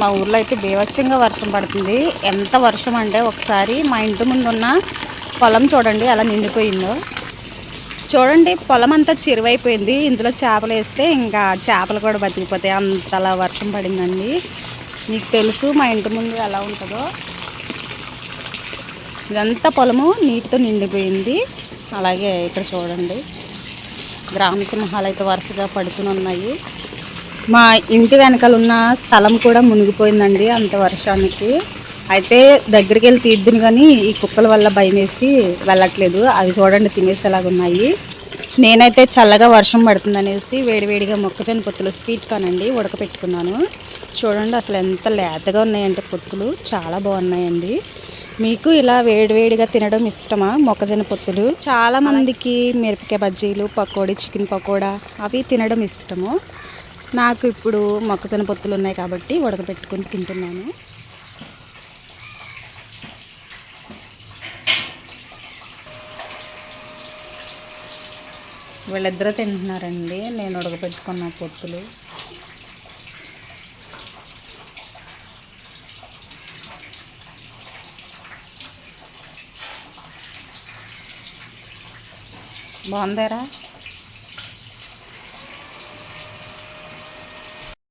మా ఊర్లో అయితే బీభత్సంగా వర్షం పడుతుంది. ఎంత వర్షం అంటే ఒకసారి మా ఇంటి ముందు ఉన్న పొలం చూడండి ఎలా నిండిపోయిందో. చూడండి పొలం అంతా చెరువైపోయింది. ఇందులో చేపలు వేస్తే ఇంకా చేపలు కూడా బతికిపోతాయి. అంతలా వర్షం పడిందండి. మీకు తెలుసు మా ఇంటి ముందు ఎలా ఉంటుందో. ఇదంతా పొలము నీటితో నిండిపోయింది. అలాగే ఇక్కడ చూడండి గ్రామసింహాలు అయితే వరుసగా పడుకుని ఉన్నాయి మా ఇంటి వెనకాల ఉన్న స్థలం కూడా మునిగిపోయిందండి అంత వర్షానికి. అయితే దగ్గరికి వెళ్ళి తీద్దును కానీ ఈ కుక్కల వల్ల భయం వేసి వెళ్ళట్లేదు. అవి చూడండి తినేసేలాగా ఉన్నాయి. నేనైతే చల్లగా వర్షం పడుతుందనేసి వేడివేడిగా మొక్కజొన్న పొత్తులు స్వీట్ కానండి ఉడకపెట్టుకున్నాను. చూడండి అసలు ఎంత లేతగా ఉన్నాయంటే పొత్తులు. చాలా బాగున్నాయండి. మీకు ఇలా వేడివేడిగా తినడం ఇష్టమా? మొక్కజొన్న పొత్తులు? చాలామందికి మిరపకాయ బజ్జీలు పకోడీ చికెన్ పకోడా అవి తినడం ఇష్టము. నాకు ఇప్పుడు మొక్కజొన్న పొత్తులు ఉన్నాయి కాబట్టి ఉడకబెట్టుకొని తింటున్నాను. వీళ్ళిద్దరూ తింటున్నారండి. నేను ఉడకబెట్టుకున్న పొత్తులు. బాగుందారా?